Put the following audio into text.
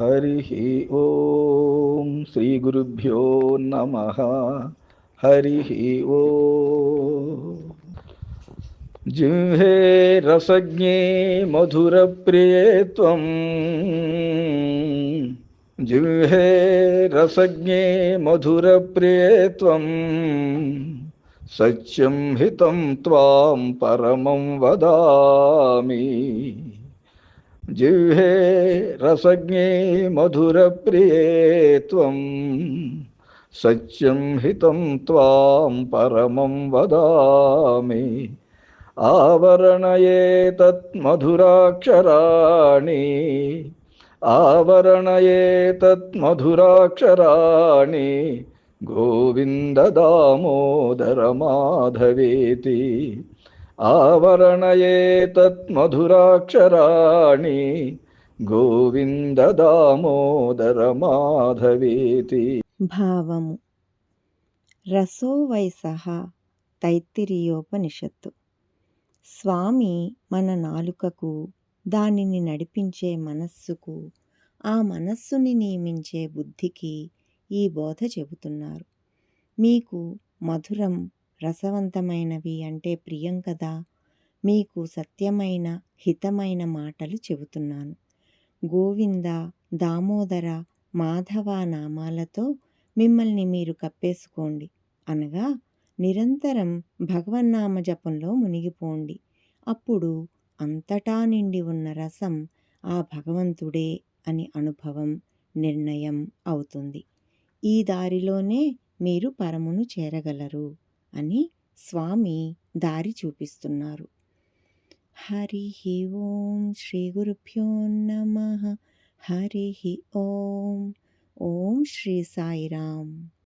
हरि ओम श्री गुरुभ्यो नमः। हरि ओ जिह्वे रसज्ञे मधुरप्रिये त्वं। जिह्वे रसज्ञे मधुरप्रिये त्वं। सत्यं हितं त्वां परमं वदामि। ജിഹ്വേ രസജ്ഞേ മധുരപ്രിയേ ത്വം. സത്യം ഹിതം ത്വാം പരമം വദാമി. ആവരണയേ തത് മധുരാക്ഷരാണി. ആവരണയേ തത് മധുരാക്ഷരാണി. ഗോവിന്ദ ദാമോദര മാധവേതി गोविन्ददामोदरमाधवेति आवरणयेतत्मधुराक्षराणि గోవిందదామోదరమాధవేతి భావము రసో వై సహా తైత్తిరీయోపనిషత్తు స్వామి మన నాలుకకు దానిని నడిపించే మనస్సుకు ఆ మనస్సుని నియమించే బుద్ధికి ఈ బోధ చెబుతున్నారు మీకు మధురం రసవంతమైనవి అంటే ప్రియం కదా? మీకు సత్యమైన హితమైన మాటలు చెబుతున్నాను. గోవింద దామోదర మాధవ నామాలతో మిమ్మల్ని మీరు కప్పేసుకోండి. అనగా నిరంతరం భగవన్నామ జపంలో మునిగిపోండి. అప్పుడు అంతటా నిండి ఉన్న రసం ఆ భగవంతుడే అని అనుభవం నిర్ణయం అవుతుంది. ఈ దారిలోనే మీరు పరమును చేరగలరు. అని స్వామి దారి చూపిస్తున్నారు. హరి ఓం శ్రీ గురుభ్యో నమ. హరి ఓం. ఓం శ్రీ సాయిరామ్.